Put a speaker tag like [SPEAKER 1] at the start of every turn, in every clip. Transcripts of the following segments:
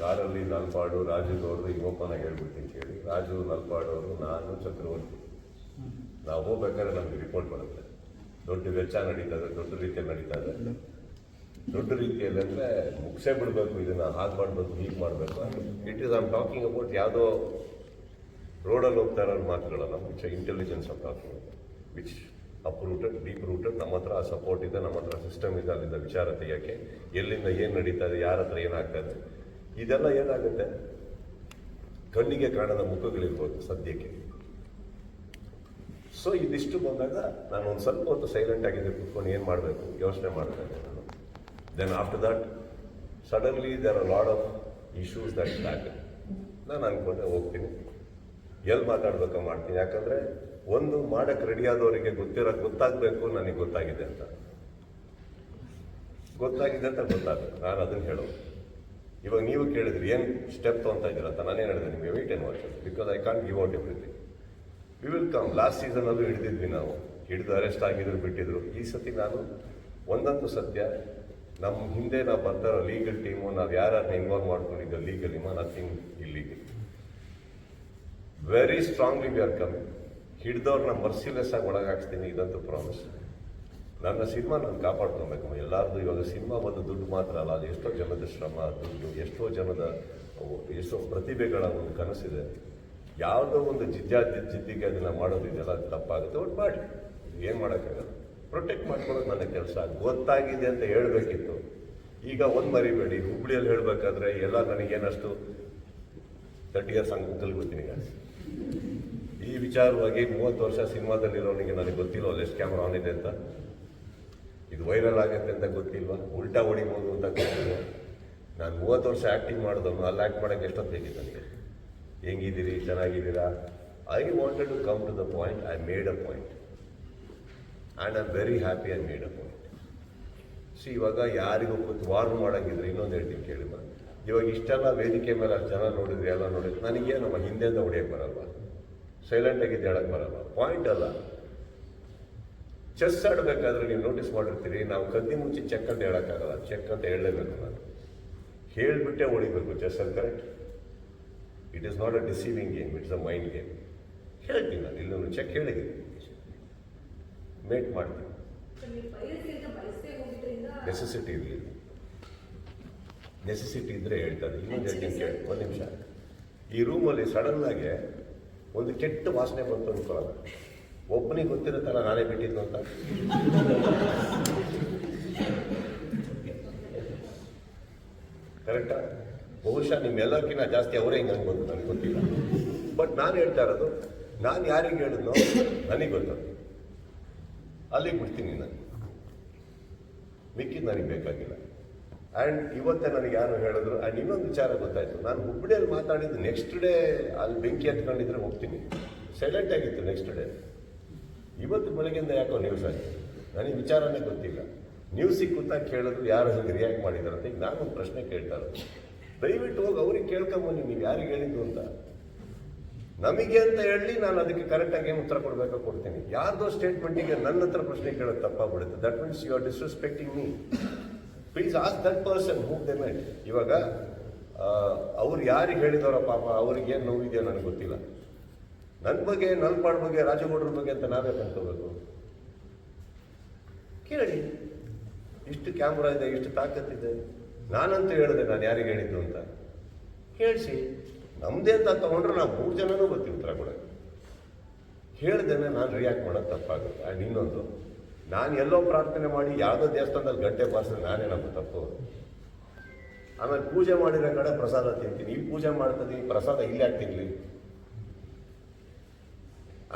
[SPEAKER 1] ಕಾರಲ್ಲಿ ನಲ್ಪಾಡು ರಾಜು ಗೌಡ್ರು ಈಗ ಓಪನ್ ಹೇಳ್ಬಿಡ್ತೀನಿ ಕೇಳಿ. ರಾಜು ನಲ್ಪಾಡು ಅವರು ನಾನು, ಚಕ್ರವರ್ತಿ. ನಾವು ಹೋಗ್ಬೇಕಾದ್ರೆ ನಮಗೆ ರಿಪೋರ್ಟ್ ಬರುತ್ತೆ. ದೊಡ್ಡ ವೆಚ್ಚ ನಡೀತದೆ ದೊಡ್ಡ ರೀತಿಯಲ್ಲಿ ನಡೀತಾ ಇದೆ. ದೊಡ್ಡ ರೀತಿಯಲ್ಲಿ ಅಂದರೆ ಮುಗಿಸೇ ಬಿಡಬೇಕು ಇದನ್ನ ಹಾಗೆ ಮಾಡಬೇಕು, ಹೀಗೆ ಮಾಡಬೇಕು it is am talking about ಯಾವುದೋ ರೋಡಲ್ಲಿ ಹೋಗ್ತಾ ಇರೋ ಮಾತುಗಳಲ್ಲ which intelligence of talking which up rooted deep rooted ನಮ್ಮ ಹತ್ರ ಸಪೋರ್ಟ್ ಇದೆ, ನಮ್ಮ ಹತ್ರ ಸಿಸ್ಟಮ್ ಇದೆ, ಅಲ್ಲಿಂದ ವಿಚಾರ ತೆಗಿಯೋಕ್ಕೆ. ಎಲ್ಲಿಂದ ಏನು ನಡೀತಾ ಇದೆ, ಯಾರ ಹತ್ರ ಏನಾಗ್ತಾ ಇದೆ ಇದೆಲ್ಲ ಏನಾಗುತ್ತೆ? ಕಣ್ಣಿಗೆ ಕಾಣದ ಮುಖಗಳಿರ್ಬೋದು ಸದ್ಯಕ್ಕೆ. ಸೊ ಇದಿಷ್ಟು ಬಂದಾಗ ನಾನು ಒಂದು ಸ್ವಲ್ಪ ಹೊತ್ತು ಸೈಲೆಂಟ್ ಆಗಿದ್ದೆ ಕೂತ್ಕೊಂಡು ಏನು ಮಾಡಬೇಕು? ಯೋಚನೆ ಮಾಡ್ತಾ ಇದ್ದೆ ನಾನು. Then after that suddenly there are lot of issues that back ನಾನು ಅನ್ಕೊಂಡೆ, ಹೋಗ್ತೀನಿ. ಎಲ್ಲಿ ಮಾತಾಡ್ಬೇಕು ಮಾಡ್ತೀನಿ? ಯಾಕಂದರೆ ಒಂದು ಮಾಡಕ್ಕೆ ರೆಡಿ ಆದವರಿಗೆ ಗೊತ್ತಿರೋ ಗೊತ್ತಾಗಬೇಕು ನನಗೆ ಗೊತ್ತಾಗಿದೆ ಅಂತ. ಗೊತ್ತಾಗಿದೆ ಅಂತ ಗೊತ್ತಾಗುತ್ತೆ ನಾನು ಅದನ್ನು ಹೇಳೋದು. ಇವಾಗ ನೀವು ಕೇಳಿದ್ರಿ, ಏನು ಸ್ಟೆಪ್ ತೊಗೊತಾ ಇದ್ದೀರ ಅಂತ ನಾನೇನು ಹೇಳಿದೆ ನಿಮಗೆ ಏನು watch because I can't give out everything we will come last ಸೀಸನಲ್ಲೂ ಹಿಡಿದಿದ್ವಿ ನಾವು. ಹಿಡಿದು ಅರೆಸ್ಟ್ ಆಗಿದ್ರು, ಬಿಟ್ಟಿದ್ರು. ಈ ಸತಿ ನಾನು ಒಂದಂತೂ ಸತ್ಯ ನಮ್ಮ ಹಿಂದೆ ನಾವು ಬರ್ತಾರೋ ಲೀಗಲ್ ಟೀಮು ನಾವು ಯಾರನ್ನ ಇನ್ವಾಲ್ವ್ ಲೀಗಲ್ ಇಮ ನಥಿಂಗ್ ಇಲ್ಲಿಗೆ very strongly we are coming ಹಿಡ್ದವ್ರನ್ನ merciless ಆಗಿ ಒಳಗಾಕ್ಸ್ತೀನಿ, ಇದಂತೂ ಪ್ರಾಮಿಸ್ ನನ್ನ ಸಿನಿಮಾ ನಾನು ಕಾಪಾಡ್ಕೊಬೇಕು ಎಲ್ಲರದ್ದು ಇವಾಗ ಸಿನಿಮಾ ಒಂದು ದುಡ್ಡು ಮಾತ್ರ ಅಲ್ಲ, ಅದು ಎಷ್ಟೋ ಜನದ ಶ್ರಮ, ದುಡ್ಡು, ಎಷ್ಟೋ ಜನದ ಎಷ್ಟೋ ಪ್ರತಿಭೆಗಳ ಒಂದು ಕನಸಿದೆ. ಯಾವುದೋ ಒಂದು ಜಿದ್ದಾದಿ ಜಿದ್ದಿಗೆ ಅದನ್ನ ಮಾಡೋದಿದೆಯಲ್ಲ ಅದು ತಪ್ಪಾಗುತ್ತೆ. ಒಟ್ಟು ಮಾಡಿ ಏನು ಮಾಡೋಕ್ಕಾಗಲ್ಲ. ಪ್ರೊಟೆಕ್ಟ್ ಮಾಡ್ಕೊಳ್ಳೋದು ನನ್ನ ಕೆಲಸ. ಗೊತ್ತಾಗಿದೆ ಅಂತ ಹೇಳಬೇಕಿತ್ತು. ಈಗ ಒಂದು ಮರಿಬೇಡಿ. ಹುಬ್ಳಿಯಲ್ಲಿ ಹೇಳಬೇಕಾದ್ರೆ ಎಲ್ಲ ನನಗೇನಷ್ಟು ತರ್ಟಿ ಇಯರ್ಸ್ ಹಂಗೆ ಗೊತ್ತೀನಿ ಈ ವಿಚಾರವಾಗಿ ಮೂವತ್ತು ವರ್ಷ ಸಿನಿಮಾದಲ್ಲಿರೋನಿಗೆ ನನಗೆ ಗೊತ್ತಿಲ್ಲ ಎಷ್ಟು ಕ್ಯಾಮ್ರಾ ಆನ್ ಇದೆ ಅಂತ. ಇದು ವೈರಲ್ ಆಗುತ್ತೆ ಅಂತ ಗೊತ್ತಿಲ್ವಾ? ಉಲ್ಟಾ ಹೊಡಿಬೋದು ಅಂತ ಗೊತ್ತಿಲ್ಲ ನಾನು ಮೂವತ್ತು ವರ್ಷ ಆ್ಯಕ್ಟಿಂಗ್ ಮಾಡಿದವನು, ಅಲ್ಲಿ ಆ್ಯಕ್ಟ್ ಮಾಡೋಕ್ಕೆ ಎಷ್ಟೊತ್ತು ಬೇಕಿತ್ತು ನನಗೆ ಹೆಂಗಿದ್ದೀರಿ? ಚೆನ್ನಾಗಿದ್ದೀರಾ? I wanted to come to the point I made a point and I am very happy I made a point so ಇವಾಗ ಯಾರಿಗೂ ಕೂತು ವಾರ್ನ್ ಮಾಡೋಂಗಿದ್ರೆ ಇನ್ನೊಂದು ಹೇಳ್ತೀನಿ ಕೇಳಿ. ಇವಾಗ ಇಷ್ಟೆಲ್ಲ ವೇದಿಕೆ ಮೇಲೆ ಅಷ್ಟು ಜನ ನೋಡಿದ್ರಿ, ಎಲ್ಲ ನೋಡಿದ್ರೆ, ನನಗೇನಮ್ಮ ಹಿಂದೆಯಿಂದ ಹೊಡಿಯೋಕ್ಕೆ ಬರಲ್ವಾ? ಸೈಲೆಂಟ್ ಆಗಿದ್ದು ಹೇಳಕ್ಕೆ ಬರಲ್ಲ ಪಾಯಿಂಟ್ ಅಲ್ಲ. ಚೆಸ್ ಆಡಬೇಕಾದ್ರೆ ನೀವು ನೋಟಿಸ್ ಮಾಡಿರ್ತೀರಿ ನಾವು ಕದ್ದಿ ಮುಂಚೆ ಚೆಕ್ ಅಂತ ಹೇಳೋಕ್ಕಾಗಲ್ಲ. ಚೆಕ್ ಅಂತ ಹೇಳಲೇಬೇಕು ನಾನು. ಹೇಳಿಬಿಟ್ಟೆ ಹೊಡಿಬೇಕು ಚೆಸ್ ಅಲ್ಲಿ correct it is not a deceiving game it's a mind game ಹೇಳ್ತೀನಿ ನಾನು ಇಲ್ಲೊಂದು ಚೆಕ್ ಹೇಳಿದ್ದೀನಿ. ಮೇಟ್ ಮಾಡ್ತೀನಿ. ನೆಸೆಸಿಟಿ ಇರಲಿ. ನೆಸೆಸಿಟಿ ಇದ್ರೆ ಹೇಳ್ತಾರೆ. ಇನ್ನೊಂದು ಹೇಳ್ತೀನಿ ಕೇಳಿ ಒಂದು ನಿಮಿಷ. ಈ ರೂಮಲ್ಲಿ ಸಡನ್ನಾಗೆ ಒಂದು ಕೆಟ್ಟ ವಾಸನೆ ಬಂತು ಅನ್ಕೊಳ್ಳೋಣ. ಒಬ್ಬನಿಗೆ ಗೊತ್ತಿರುತ್ತಲ್ಲ ನಾನೇ ಬಿಟ್ಟಿದ್ದು ಅಂತ. ಕರೆಕ್ಟಾ ಬಹುಶಃ ನಿಮ್ಮೆಲ್ಲರಿಗಿಂತ ಜಾಸ್ತಿ ಅವರೇ ಹಿಂಗೆ ಅನ್ಬೋದು, ನನಗೆ ಗೊತ್ತಿಲ್ಲ. ಬಟ್ ನಾನು ಹೇಳ್ತಾ ಇರೋದು, ನಾನು ಯಾರಿಗೆ ಹೇಳಿದ್ನೋ ನನಗೆ ಗೊತ್ತು. ಅಲ್ಲಿಗೆ ಬಿಡ್ತೀನಿ ನಾನು. ಮಿಕ್ಕಿದ್ದು ನನಗೆ ಬೇಕಾಗಿಲ್ಲ. ಆ್ಯಂಡ್ ಇವತ್ತೇ ನನಗೆ ಯಾರು ಹೇಳಿದ್ರು ಆ್ಯಂಡ್ ಇನ್ನೊಂದು ವಿಚಾರ ಗೊತ್ತಾಯಿತು. ನಾನು ಹುಬ್ಬಳ್ಳಿಯಲ್ಲಿ ಮಾತಾಡಿದ್ದು ನೆಕ್ಸ್ಟ್ ಡೇ ಅಲ್ಲಿ ಬೆಂಕಿ ಹತ್ಕೊಂಡಿದ್ರೆ ಹೋಗ್ತೀನಿ. ಸೈಲೆಂಟ್ ಆಗಿತ್ತು ನೆಕ್ಸ್ಟ್ ಡೇ ಇವತ್ತು ಬೆಳಗ್ಗೆಯಿಂದ ಯಾಕೋ ನ್ಯೂಸ್ ಆಗಿದೆ ನನಗೆ ವಿಚಾರನೇ ಗೊತ್ತಿಲ್ಲ. ನ್ಯೂಸಿಗೆ ಕೂತಾಗ ಕೇಳಿದ್ರು ಯಾರು ಹಂಗೆ ರಿಯಾಕ್ಟ್ ಮಾಡಿದ್ದಾರೆ ಅಂತ ಈಗ ನಾನು ಒಂದು ಪ್ರಶ್ನೆ ಕೇಳ್ತಾರೆ ದಯವಿಟ್ಟು ಹೋಗಿ ಅವ್ರಿಗೆ ಕೇಳ್ಕೊಂಬನ್ನಿ ನೀವು ಯಾರಿಗೆ ಹೇಳಿದ್ದು ಅಂತ. ನಮಗೆ ಅಂತ ಹೇಳಿ ನಾನು ಅದಕ್ಕೆ ಕರೆಕ್ಟಾಗಿ ಏನು ಉತ್ತರ ಕೊಡಬೇಕು ಕೊಡ್ತೀನಿ. ಯಾರ್ದೋ ಸ್ಟೇಟ್ಮೆಂಟಿಗೆ ನನ್ನ ಹತ್ರ ಪ್ರಶ್ನೆ ಕೇಳೋದು ತಪ್ಪಾಗ್ಬಿಡುತ್ತೆ. That means you are disrespecting me please ask that person who they might ಇವಾಗ ಅವ್ರು ಯಾರಿಗೆ ಹೇಳಿದವರ ಪಾಪ, ಅವ್ರಿಗೆ ಏನು ನೋವಿದೆಯೋ ನನಗೆ ಗೊತ್ತಿಲ್ಲ. ನನ್ನ ಬಗ್ಗೆ ನಲ್ಪಾಡ್ ಬಗ್ಗೆ ರಾಜಗೌಡ್ರ ಬಗ್ಗೆ ಅಂತ ನಾವೇ ಅನ್ಕೋಬೇಕು ಕೇಳಿ. ಇಷ್ಟು ಕ್ಯಾಮ್ರಾ ಇದೆ ಇಷ್ಟು ತಾಕತ್ತಿದೆ ನಾನಂತೂ ಹೇಳಿದೆ ನಾನು ಯಾರಿಗೆ ಹೇಳಿದ್ದು ಅಂತ. ಕೇಳಿಸಿ. ನಮ್ಮದೇ ಅಂತ ತಗೊಂಡ್ರೆ ನಾವು ಮೂರು ಜನನೂ ಬರ್ತೀವಿ ಉತ್ತರ ಕೊಡೋಕ್ಕೆ. ಹೇಳ್ದೇನೆ ನಾನು ರಿಯಾಕ್ಟ್ ಮಾಡೋದು ತಪ್ಪಾಗುತ್ತೆ. ಆ್ಯಂಡ್ ಇನ್ನೊಂದು. ನಾನು ಎಲ್ಲೋ ಪ್ರಾರ್ಥನೆ ಮಾಡಿ ಯಾವುದೋ ದೇವಸ್ಥಾನದಲ್ಲಿ ಗಂಟೆ ಬಾರಿಸಿದ್ರೆ ನಾನೇ ನಮ್ಮ ತಪ್ಪು. ಆಮೇಲೆ ಪೂಜೆ ಮಾಡಿರೋ ಕಡೆ ಪ್ರಸಾದ ತಿಂತೀನಿ. ಈ ಪೂಜೆ ಮಾಡ್ತೀನಿ ಪ್ರಸಾದ ಇಲ್ಲಿ ಯಾಕೆ ತಿನ್ಲಿ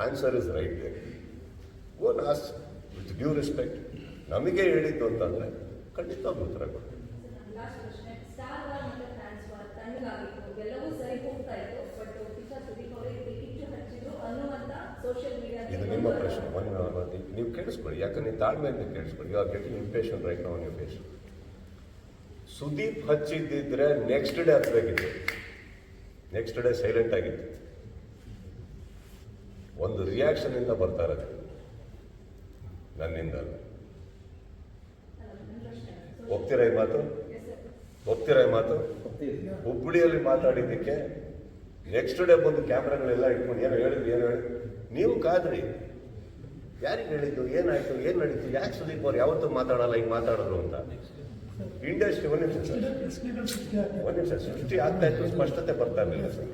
[SPEAKER 1] answer is right they own us with due respect ನಮಗೆ ಹೇಳಿದ್ದು ಅಂತಂದರೆ ಖಂಡಿತ ಉತ್ತರ ಇದು ನಿಮ್ಮ ಪ್ರಶ್ನೆ. ಒಂದು ನೀವು ಕೇಳಿಸ್ಕೊಳ್ಳಿ ಯಾಕಂದ್ರೆ ನೀವು ತಾಳ್ಮೆಯಿಂದ ಕೇಳಿಸ್ಕೊಳ್ಳಿ you are getting impatient right ನಾವು ನೀವು ಫೇಸ್ ಸುದೀಪ್ ಹಚ್ಚಿದ್ದಿದ್ರೆ ನೆಕ್ಸ್ಟ್ ಡೇ ಹಚ್ಚಬೇಕಿತ್ತು ನೆಕ್ಸ್ಟ್ ಡೇ ಸೈಲೆಂಟ್ ಆಗಿತ್ತು. ಒಂದು ರಿಯಾಕ್ಷನ್ ಇಂದ ಬರ್ತಾ ಇರೋದು ನನ್ನಿಂದ. ಅಲ್ಲ ಈ ಮಾತು? ಒಪ್ತೀರಾ ಈ ಮಾತು? ಹುಬ್ಬಳ್ಳಿಯಲ್ಲಿ ಮಾತಾಡಿದ್ದಕ್ಕೆ ನೆಕ್ಸ್ಟ್ ಡೇ ಬಂದು ಕ್ಯಾಮ್ರಾಗಳೆಲ್ಲ ಇಟ್ಕೊಂಡು ಏನು ಹೇಳಿದ್ರು, ಏನು ಹೇಳಿ ನೀವು ಕಾದ್ರಿ. ಯಾರಿಗೆ ಹೇಳಿದ್ದು? ಏನಾಯ್ತು? ಏನು ನಡೀತು? ಯಾಕೆ ಸುದೀಪ್ ಅವ್ರು ಯಾವತ್ತೂ ಮಾತಾಡಲ್ಲ, ಹಿಂಗೆ ಮಾತಾಡಿದ್ರು ಅಂತ? ಇಂಡಸ್ಟ್ರಿ ಒಂದು ನಿಮಿಷ ಸರ್. ಒಂದು ನಿಮಿಷ ಸೃಷ್ಟಿ ಆಗ್ತಾ ಇತ್ತು, ಸ್ಪಷ್ಟತೆ ಬರ್ತಾ ಇರಲಿಲ್ಲ ಸರ್.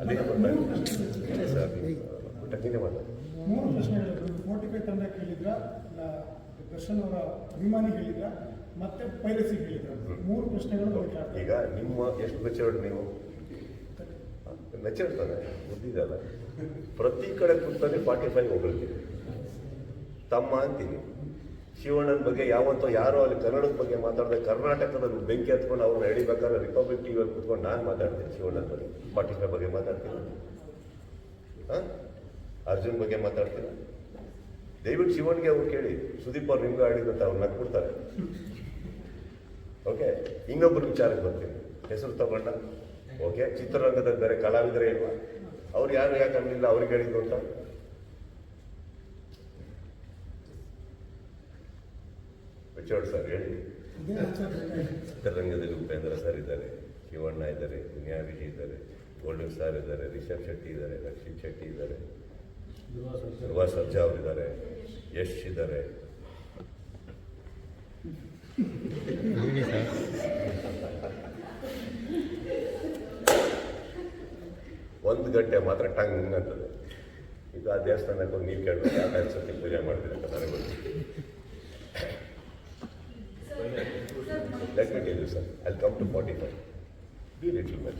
[SPEAKER 1] ಬರ್ತಾ ಸರ್ ಮಾತಾಡಿ
[SPEAKER 2] ಮೂರು ಪ್ರಶ್ನೆಗಳು ಫೋರ್ಟಿಫೈ ತಂಡ ಕೇಳಿದ್ರ ದರ್ಶನ್ ಅವರ ಅಭಿಮಾನಿ ಹೇಳಿದ್ರ ಮತ್ತೆ ಪೈರಸಿ ಹೇಳಿದ್ರ ಮೂರು ಪ್ರಶ್ನೆಗಳು
[SPEAKER 1] ಈಗ ನಿಮ್ಮ ಎಷ್ಟು ಮೆಚೂರ್ಡ್ ನೀವು? ಮೆಚೂರ್ತಾನೆ ಬುದ್ಧಿದಲ್ಲ ಪ್ರತಿ ಕಡೆ ಕೂತಾನೆ ಫಾರ್ಟಿ ಫೈವ್ ತಮ್ಮ ಅಂತೀನಿ. ಶಿವಣ್ಣನ ಬಗ್ಗೆ ಯಾವತ್ತೋ ಯಾರೋ ಅಲ್ಲಿ ಕನ್ನಡದ ಬಗ್ಗೆ ಮಾತಾಡಿದ್ರೆ ಕರ್ನಾಟಕದಲ್ಲಿ ಬೆಂಕಿ ಹತ್ಕೊಂಡು ಅವ್ರನ್ನ ಎಳಿಬೇಕಾದ್ರೆ ರಿಪಬ್ಲಿಕ್ ಟಿವಿಯಲ್ಲಿ ಕುತ್ಕೊಂಡು ನಾನು ಮಾತಾಡ್ತೀನಿ ಶಿವಣ್ಣನ ಬಗ್ಗೆ. ಪಾಟೀಲ್ ಬಗ್ಗೆ ಮಾತಾಡ್ತೀನಿ. ಹಾಂ? ಅರ್ಜುನ್ ಬಗ್ಗೆ ಮಾತಾಡ್ತೀನಿ. ದಯವಿಟ್ಟು ಶಿವನ್ಗೆ ಅವ್ರು ಕೇಳಿ. ಸುದೀಪ್ ಅವ್ರು ನಿಮ್ಗೆ ಆಡಿದಂತ ಅವ್ರು ನಕ್ಬಿಡ್ತಾರೆ ಓಕೆ ಇನ್ನೊಬ್ಬರು ವಿಚಾರಕ್ಕೆ ಬರ್ತೀನಿ. ಹೆಸರು ತಗೊಂಡ? ಓಕೆ ಚಿತ್ರರಂಗದಲ್ಲಿ ಬೇರೆ ಕಲಾವಿದರೇ ಇಲ್ವಾ? ಅವ್ರು ಯಾರು ಯಾಕೆ ಅವ್ರಿಗೆ ಹೇಳಿದ್ದು ಅಂತ? ರಿಚರ್ಡ್ ಸರ್ ಹೇಳಿ. ಚಿತ್ರರಂಗದಲ್ಲಿ ಉಪೇಂದ್ರ ಸರ್ ಇದ್ದಾರೆ ಶಿವಣ್ಣ ಇದ್ದಾರೆ ದುನಿಯಾ ವಿಜಯ್ ಇದ್ದಾರೆ ಗೋಲ್ಡನ್ ಸರ್ ಇದ್ದಾರೆ ರಿಷಬ್ ಶೆಟ್ಟಿ ಇದ್ದಾರೆ ರಕ್ಷಿತ್ ಶೆಟ್ಟಿ ಇದ್ದಾರೆ. ಧ್ರುವ ಸರ್ಜಾ ಅವರಿದ್ದಾರೆ ಯಶ್ ಇದ್ದಾರೆ. ಒಂದು ಗಂಟೆ ಮಾತ್ರ ಟಂಗ್ ಅಂತದೆ ಈಗ ಆ ದೇವಸ್ಥಾನಕ್ಕೆ ಹೋಗಿ ನೀವು ಕೇಳಬೇಕು ಯಾವ ಅನ್ಸುತ್ತೆ ಪೂಜೆ ಮಾಡ್ತೀರಿ ಅಂತ ನನಗೆ Let me tell you, sir. I'll come to 45. Be a little bit.